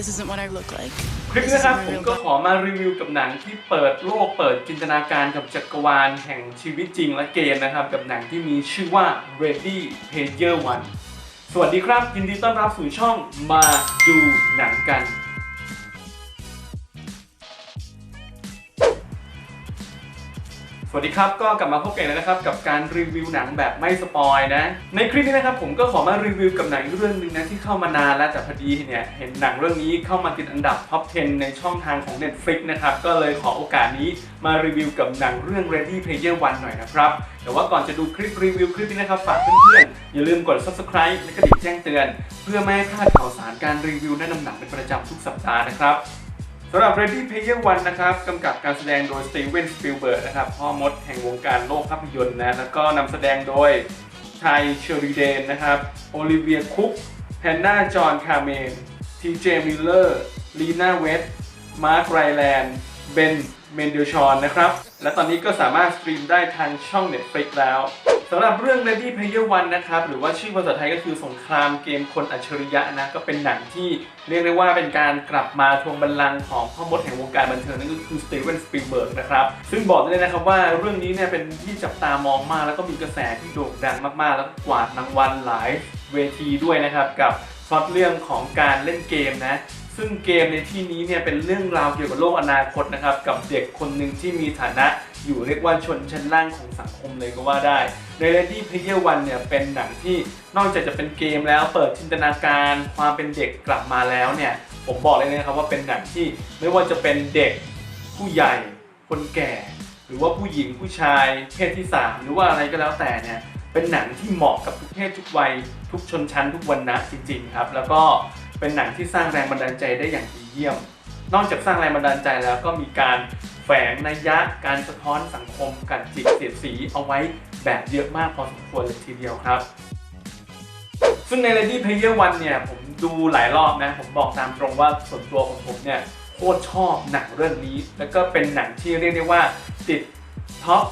this isn't what I look like. คลิป This นี้นะครับ isn't ผม my real ก็ body. ขอมารีวิวกับหนังที่เปิดโลกเปิดจินตนาการกับจักรวาลแห่งชีวิตจริงและเกมนะครับ กับหนังที่มีชื่อว่า Ready Player One สวัสดีครับ ยินดีต้อนรับสู่ช่องมาดูหนังกัน สวัสดีครับ ก็กลับมาพบกันแล้วนะครับกับการรีวิวหนังแบบไม่สปอยนะ ในคลิปนี้นะครับผมก็ขอมารีวิวกับหนังเรื่องหนึงนะที่เข้ามานานแล้วแต่พอดีเนี่ยเห็นหนังเรื่องนี้เข้ามาติดอันดับท็อป 10 ในช่องทางของ Netflix นะครับก็เลยขอโอกาสนี้มารีวิวกับหนังเรื่อง Ready Player One หน่อยนะครับแต่ว่าก่อนจะดูคลิปรีวิวคลิปนี้นะครับฝากเพื่อนๆอย่าลืมกด subscribe และกระดิ่งแจ้งเตือน เพื่อไม่ให้พลาดข่าวสารการรีวิวแนะนำหนังเป็นประจำทุกสัปดาห์นะครับ สำหรับ Ready Player One นะครับกำกับการแสดงโดยสตีเวนสปิลเบิร์กนะครับพ่อมดแห่งวงการโลกภาพยนตร์นะแล้วก็นำแสดงโดยชายเชอรีเดนนะครับโอลิเวียคุกแฮนนาจอห์นคาร์เมนทีเจมิลเลอร์ลีน่าเวสมาร์คไรแลนด์เบน เมนเดลชอนนะครับ และตอนนี้ก็สามารถสตรีมได้ทางช่อง Netflix แล้วสำหรับเรื่อง Ready Player One นะครับ หรือว่าชื่อภาษาไทยก็คือสงครามเกมคนอัจฉริยะนะ ก็เป็นหนังที่เรียกได้ว่าเป็นการกลับมาทวงบัลลังก์ของพ่อมดแห่งวงการบันเทิงนั่นก็คือสตีเวนสปีเบิร์กนะครับ ซึ่งบอกได้เลยนะครับว่าเรื่องนี้เนี่ยเป็นที่จับตามองมาก แล้วก็มีกระแสที่โด่งดังมากๆ แล้วก็กวาดรางวัลหลายเวทีด้วยนะครับกับพล็อตเรื่องของการเล่นเกมนะ ซึ่งเกมในที่นี้เนี่ยเป็นเรื่องราวเกี่ยวกับโลกอนาคตนะครับ กับเด็กคนหนึ่งที่มีฐานะอยู่เรียกว่าชนชั้นล่างของสังคมเลยก็ว่าได้ใน Ready Player One เนี่ยเป็นหนังที่นอกจากจะเป็นเกมแล้วเปิดจินตนาการความเป็นเด็กกลับมาแล้วเนี่ยผมบอกเลยนะครับว่าเป็นหนังที่ไม่ว่าจะเป็นเด็กผู้ใหญ่ คนแก่ หรือว่าผู้หญิงผู้ชาย เพศที่ 3 หรือว่าอะไรก็แล้วแต่เนี่ยเป็นหนังที่เหมาะกับทุกเพศทุกวัยทุกชนชั้นทุกวรรณะจริงๆครับ แล้วก็ เป็นหนังที่สร้างแรงบันดาลใจได้อย่างดีเยี่ยม นอกจากสร้างแรงบันดาลใจแล้วก็มีการแฝงนัยยะการสะท้อนสังคมการจิกเสียดสีเอาไว้แบบเยอะมากพอสมควรเลยทีเดียวครับ ซึ่งใน Ready Player One เนี่ยผมดูหลายรอบนะ ผมบอกตามตรงว่าส่วนตัวของผมเนี่ยโคตรชอบหนังเรื่องนี้ แล้วก็เป็นหนังที่เรียกได้ว่าติดท็อป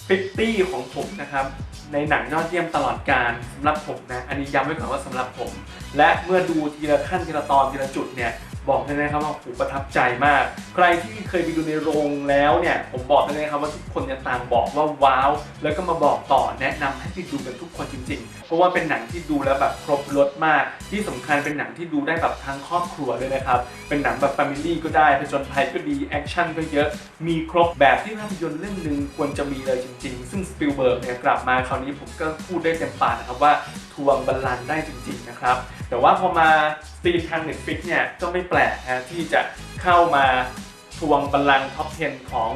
50 ของผมนะครับ ในหนังยอดเยี่ยมตลอดการสำหรับผมนะอันนี้ย้ำไว้ก่อนว่าสำหรับผม และเมื่อดูทีละขั้นทีละตอนทีละจุดเนี่ยบอกเลยนะครับว่าผมประทับใจมาก ใครที่เคยไปดูในโรงแล้วเนี่ย ผมบอกเลยนะครับว่าทุกคนจะต่างบอกว่าว้าว แล้วก็มาบอกต่อแนะนำให้ไปดูกันทุกคนจริงๆ เพราะว่าเป็นหนังที่ดูแล้วแบบครบรสมาก ที่สำคัญเป็นหนังที่ดูได้แบบทั้งครอบครัวเลยนะครับ เป็นหนังแบบ f ฟมิลี่ก็ได้ผจญภัยก็ดี แอคชั่นก็เยอะ มีครบแบบที่ภาพยนตร์เรื่องหนึ่งควรจะมีเลยจริง ๆ ซึ่งสปิลเบิร์กเนี่ยกลับมาคราวนี้ผมก็พูดได้เต็มปากนะครับว่าทวงบัลลังก์ได้จริง ๆ นะครับ แต่ว่าพอมาตีทาง Netflix เนี่ยก็ไม่แปลกนะที่จะเข้ามาทวงบัลลังก์ท็อป 10 ของ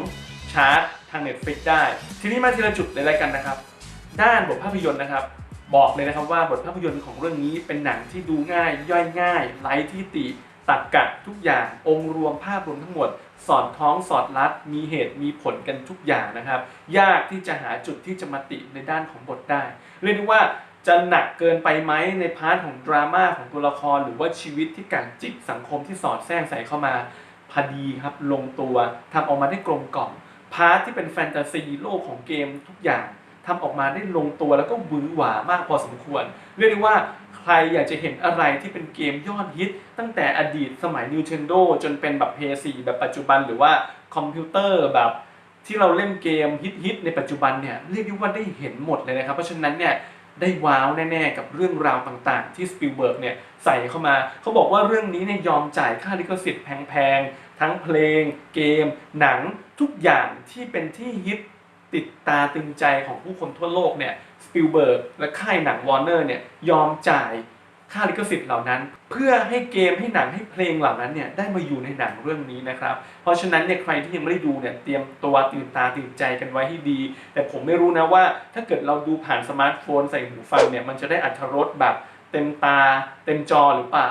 ชาร์ตทาง Netflix ได้ ทีนี้มาทีละจุดเลยแล้วกันนะครับ ด้านบทภาพยนตร์นะครับ บอกเลยนะครับว่าบทภาพยนตร์ของเรื่องนี้เป็นหนังที่ดูง่าย ย่อยง่ายไร้ที่ติตักกะทุกอย่างองค์รวมภาพรวมทั้งหมด สอดคล้องสอดรัดมีเหตุมีผลกันทุกอย่างนะครับ ยากที่จะหาจุดที่จะมาติในด้านของบทได้ เรียกได้ว่าจะหนักเกินไปไหมในพาร์ทของดราม่าของตัวละครหรือว่าชีวิตที่การจิกสังคมที่สอดแทรกใส่เข้ามาพอดีครับลงตัวทำออกมาได้กลมกล่อมพาร์ทที่เป็นแฟนตาซีโลกของเกมทุกอย่าง ทำออกมาได้ลงตัวแล้วก็หวือหวามากพอสมควร เรียกได้ว่าใครอยากจะเห็นอะไรที่เป็นเกมยอดฮิต ตั้งแต่อดีตสมัย Nintendo จนเป็นแบบ PS4 แบบปัจจุบันหรือว่าคอมพิวเตอร์แบบที่เราเล่นเกมฮิตๆในปัจจุบันเนี่ยเรียกได้ว่าได้เห็นหมดเลยนะครับ เพราะฉะนั้นเนี่ยได้ว้าวแน่ๆ กับเรื่องราวต่างๆ ที่สปิลเบิร์กเนี่ยใส่เข้ามา เขาบอกว่าเรื่องนี้เนี่ยยอมจ่ายค่าลิขสิทธิ์แพงๆ ทั้งเพลง เกม หนังทุกอย่างที่เป็นที่ฮิต ติดตาตึงใจของผู้คนทั่วโลกเนี่ยสปิลเบิร์กและค่ายหนังวอร์เนอร์เนี่ยยอมจ่ายค่าลิขสิทธิ์เหล่านั้น เพื่อให้เกมให้หนังให้เพลงเหล่านั้นเนี่ยได้มาอยู่ในหนังเรื่องนี้นะครับ เพราะฉะนั้นเนี่ยใครที่ยังไม่ได้ดูเนี่ยเตรียมตัวตื่นตาตื่นใจกันไว้ให้ดี แต่ผมไม่รู้นะว่า ถ้าเกิดเราดูผ่านสมาร์ทโฟนใส่หูฟังเนี่ยมันจะได้อัธรสแบบเต็มตา เต็มจอหรือเปล่า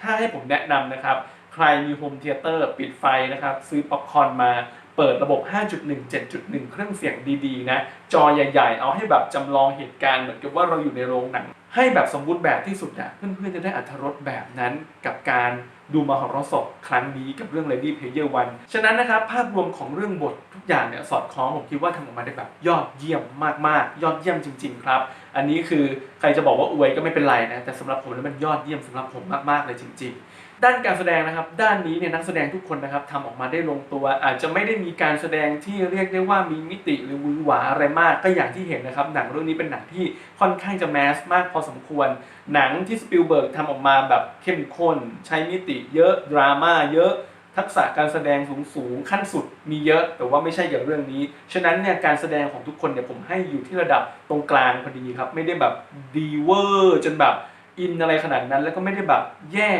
ถ้าให้ผมแนะนำนะครับ ใครมีโฮมเทเตอร์ปิดไฟนะครับ ซื้อป๊อปคอร์นมา เปิดระบบ 5.1 7.1 เครื่องเสียงดีๆ นะ จอใหญ่ๆ เอาให้แบบจำลองเหตุการณ์เหมือนกับว่าเราอยู่ในโรงหนัง ให้แบบสมบูรณ์แบบที่สุดอะเพื่อนๆ จะได้อัธรสแบบนั้นกับการดูมหรสพครั้งนี้กับเรื่อง Lady Player One ฉะนั้นนะครับ ภาพรวมของเรื่องบททุกอย่างเนี่ยสอดคล้องผมคิดว่าทำออกมาได้แบบยอดเยี่ยมมากๆ ยอดเยี่ยมจริง ๆ ครับ อันนี้คือใครจะบอกว่าอวยก็ไม่เป็นไรนะ แต่สำหรับผมแล้วมันยอดเยี่ยมสำหรับผมมากๆเลยจริง ๆ ด้านการแสดงนะครับ ด้านนี้เนี่ยนักแสดงทุกคนนะครับทำออกมาได้ลงตัว อาจจะไม่ได้มีการแสดงที่เรียกได้ว่ามีมิติหรือวือหวาอะไรมาก ก็อย่างที่เห็นนะครับ หนังเรื่องนี้เป็นหนังที่ค่อนข้างจะแมสมากพอสมควร หนังที่สปิลเบิร์กทำออกมาแบบเข้มข้น ใช้มิติเยอะดราม่าเยอะทักษะการแสดงสูงสูงขั้นสุดมีเยอะ แต่ว่าไม่ใช่อย่างเรื่องนี้ ฉะนั้นเนี่ยการแสดงของทุกคนเนี่ยผมให้อยู่ที่ระดับตรงกลางพอดีครับ ไม่ได้แบบดีเวอร์จนแบบอินอะไรขนาดนั้น แล้วก็ไม่ได้แบบแย่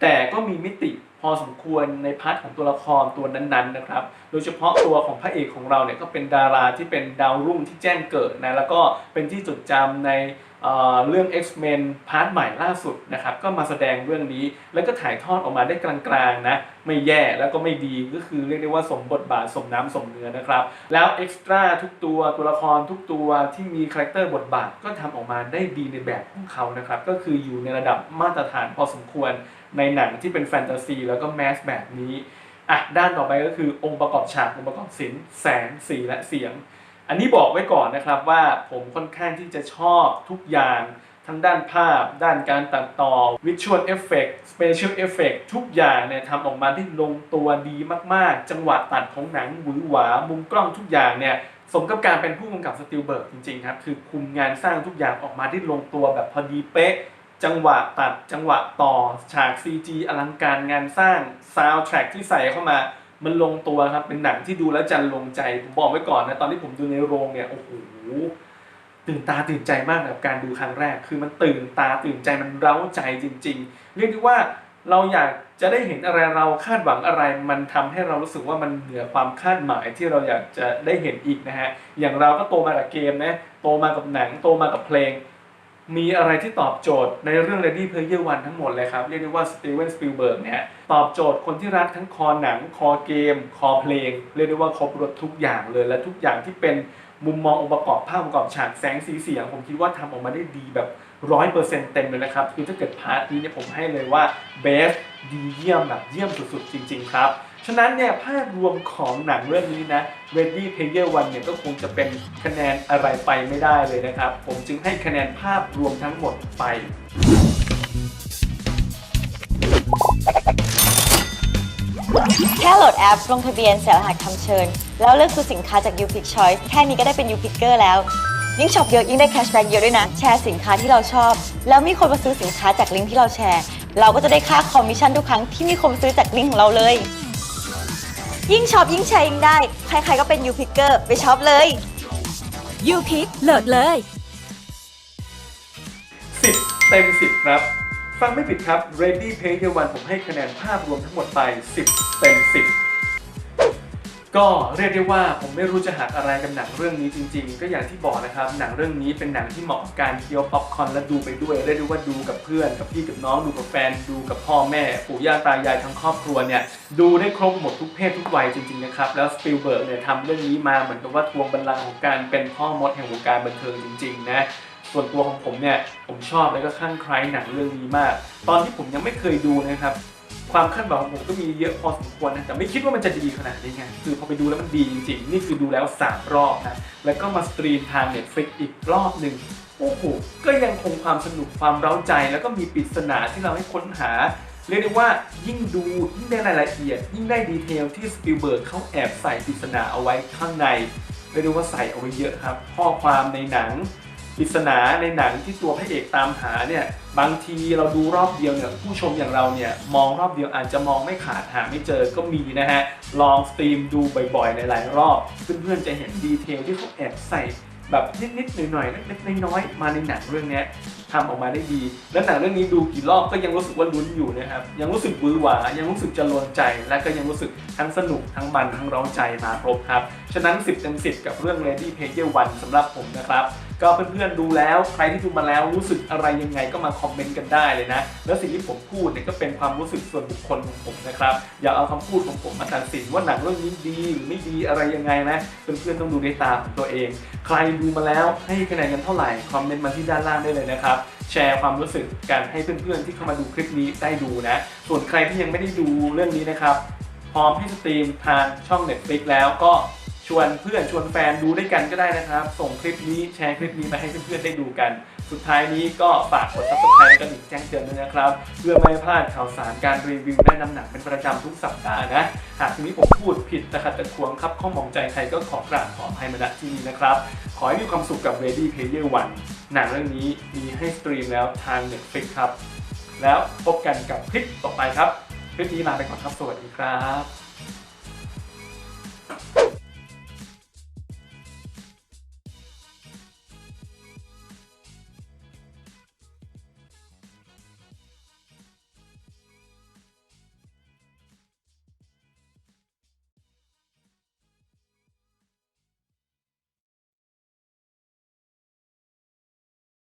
แต่ก็มีมิติพอสมควรในพาร์ทของตัวละครตัวนั้นๆนะครับ โดยเฉพาะตัวของพระเอกของเราเนี่ยก็เป็นดาราที่เป็นดาวรุ่งที่แจ้งเกิดนะแล้วก็เป็นที่จดจำในเอ่อเรื่อง X-Men พาร์ทใหม่ล่าสุดนะครับก็มาแสดงเรื่องนี้แล้วก็ถ่ายทอดออกมาได้กลางๆนะไม่แย่แล้วก็ไม่ดีก็คือเรียกได้ว่าสมบทบาทสมน้ำสมเนื้อนะครับ แล้วเอ็กซ์ตร้าทุกตัวตัวละครทุกตัวที่มีคาแรคเตอร์บทบาทก็ทำออกมาได้ดีในแบบของเขานะครับก็คืออยู่ในระดับมาตรฐานพอสมควร ในหนังที่เป็นแฟนตาซีแล้วก็แมสแบบนี้อะด้านต่อไปก็คือองค์ประกอบฉากองค์ประกอบศิลป์แสงสีและเสียง อันนี้บอกไว้ก่อนนะครับว่าผมค่อนข้างที่จะชอบทุกอย่างทั้งด้านภาพ ด้านการตัดต่อ Visual Effect Special Effect ทุกอย่างเนี่ยทำออกมาได้ลงตัวดีมากๆ จังหวะตัดของหนังหวือหวา มุมกล้องทุกอย่างเนี่ยสมกับการเป็นผู้กำกับสติลเบิร์กจริงๆครับ คือคุมงานสร้างทุกอย่างออกมาได้ลงตัวแบบพอดีเป๊ะ จังหวะตัดจังหวะต่อฉาก CG อลังการงานสร้างซาว d t ท a c k ที่ใส่เข้ามามันลงตัวครับ เป็นหนังที่ดูแล้วจันลงใจ ผมบอกไว้ก่อนนะ ตอนที่ผมดูในโรงเนี่ย โอ้โห ตื่นตาตื่นใจมากกับการดูครั้งแรก คือมันตื่นตาตื่นใจมันเร้าใจจริง ๆ เรียกได้ว่าเราอยากจะได้เห็นอะไรเราคาดหวังอะไร มันทำให้เรารู้สึกว่ามันเหนือความคาดหมายที่เราอยากจะได้เห็นอีกนะฮะ อย่างเราก็โตมากับเกมนะ โตมากับหนัง โตมากับเพลง มีอะไรที่ตอบโจทย์ในเรื่อง Ready Player One ทั้งหมดเลยครับ เรียกได้ว่าสตีเวนสปิลเบิร์กเนี่ยตอบโจทย์คนที่รักทั้งคอหนัง คอเกม คอเพลง เรียกได้ว่าครบรถทุกอย่างเลย และทุกอย่างที่เป็นมุมมององค์ประกอบภาพประกอบฉากแสงสีเสียง ผมคิดว่าทำออกมาได้ดีแบบร้อยเปอร์เซ็นต์เต็มเลยนะครับคือถ้าเกิดพาร์ทนี้เนี่ยผมให้เลยว่าเบสดีเยี่ยมแบบเยี่ยมสุดๆ จริง ๆ ครับ ฉะนั้นเนี่ยภาพรวมของหนังเรื่องนี้นะ Ready Player One เนี่ยก็คงจะเป็นคะแนนอะไรไปไม่ได้เลยนะครับ ผมจึงให้คะแนนภาพรวมทั้งหมดไป แค่โหลดแอป ลงทะเบียนเสียรหัสคำเชิญ แล้วเลือกซื้อสินค้าจาก YouPick Choice แค่นี้ก็ได้เป็น YouPicker แล้ว ยิ่งช็อปเยอะยิ่งได้แคชแบ็กเยอะด้วยนะ แชร์สินค้าที่เราชอบ แล้วมีคนมาซื้อสินค้าจากลิงก์ที่เราแชร์ เราก็จะได้ค่าคอมมิชชั่นทุกครั้งที่มีคนมาซื้อจากลิงก์ของเราเลย ยิ่งช็อปยิ่งแชร์ยิ่งได้ ใครๆก็เป็น YouPicker ไปช็อปเลยยูพิกโหลดเลย 10 เต็ม 10 ครับ ฟังไม่ผิดครับ Ready Player One ผมให้คะแนนภาพรวมทั้งหมดไป 10 เต็ม 10 ก็เรียกได้ว่าผมไม่รู้จะหักอะไรกับหนังเรื่องนี้จริง ๆ ก็อย่างที่บอกนะครับ หนังเรื่องนี้เป็นหนังที่เหมาะกับการเคี้ยวป๊อปคอร์นและดูไปด้วยเรียกได้ว่าดูกับเพื่อน กับพี่กับน้องดูกับแฟน ดูกับพ่อแม่ปู่ย่าตายายทั้งครอบครัวเนี่ยดูได้ครบหมดทุกเพศทุกวัยจริงๆนะครับแล้วสปิลเบิร์กเนี่ยทำเรื่องนี้มาเหมือนกับว่าทวงบัลลังก์ของการเป็นพ่อมดแห่งวงการบันเทิงจริง ๆ นะส่วนตัวของผมเนี่ยผมชอบและก็คลั่งไคล้หนังเรื่องนี้มาก ตอนที่ผมยังไม่เคยดูนะครับ ความคาดหวังของผมก็มีเยอะพอสมควรนะแต่ไม่คิดว่ามันจะดีขนาดนี้ไงคือพอไปดูแล้วมันดีจริงๆ นี่คือดูแล้ว 3 รอบนะ แล้วก็มาสตรีมทาง Netflix อีกรอบหนึ่งโอ้โหก็ยังคงความสนุกความเร้าใจ แล้วก็มีปริศนาที่เราให้ค้นหา เรียกได้ว่ายิ่งดูยิ่งได้รายละเอียด ยิ่งได้ดีเทลที่สปิลเบิร์กเขาแอบใส่ปริศนาเอาไว้ข้างในเรียกได้ว่าใส่เอาไว้เยอะครับข้อความในหนัง ปริศนาในหนังที่ตัวพระเอกตามหาเนี่ยบางทีเราดูรอบเดียวเนี่ยผู้ชมอย่างเราเนี่ยมองรอบเดียวอาจจะมองไม่ขาดหาไม่เจอก็มีนะฮะลองสตรีมดูบ่อยๆในหลายรอบเพื่อนๆจะเห็นดีเทลที่เขาแอบใส่แบบนิดๆหน่อยๆเล็กๆน้อยๆมาในหนังเรื่องนี้ทำออกมาได้ดี และหนังเรื่องนี้ดูกี่รอบก็ยังรู้สึกว่าลุ้นอยู่นะครับยังรู้สึกวือหวายังรู้สึกจะโลนใจ และก็ยังรู้สึกทั้งสนุกทั้งมันทั้งร้าใจมาครบครับ ฉะนั้น 10เต็ม10 กับเรื่อง Ready Player One สำหรับผมนะครับ ก็เพื่อนๆดูแล้วใครที่ดูมาแล้วรู้สึกอะไรยังไงก็มาคอมเมนต์กันได้เลยนะ แล้วสิ่งที่ผมพูดเนี่ยก็เป็นความรู้สึกส่วนบุคคลของผมนะครับ อย่าเอาคำพูดของผมมาตัดสินว่าหนังเรื่องนี้ดีหรือไม่ดีอะไรยังไงนะเพื่อนๆต้องดูด้วยตาของตัวเอง ใครดูมาแล้วให้คะแนนกันเท่าไหร่คอมเมนต์มาที่ด้านล่างได้เลยนะครับแชร์ความรู้สึกกันให้เพื่อนๆที่เข้ามาดูคลิปนี้ได้ดูนะ ส่วนใครที่ยังไม่ได้ดูเรื่องนี้นะครับพร้อมให้สตรีมทางช่อง Netflix แล้วก็ ชวนเพื่อนชวนแฟนดูด้วยกันก็ได้นะครับ ส่งคลิปนี้แชร์คลิปนี้มาให้เพื่อนๆได้ดูกัน สุดท้ายนี้ก็ฝากกด subscribe และกระดิ่งแจ้งเตือนด้วยนะครับ เพื่อไม่พลาดข่าวสารการรีวิวแนะนำหนังเป็นประจำทุกสัปดาห์นะ หากทีนี้ผมพูดผิดตะขัดตะขวงครับข้อมองใจใครก็ขอกราบขออภัยมาณที่นี้นะครับ ขอให้มีความสุขกับ Ready Player One หนังเรื่องนี้มีให้สตรีมแล้วทาง Netflix ครับ แล้วพบกันกับคลิปต่อไปครับ คลิปนี้ลาไปก่อนครับ สวัสดีครับ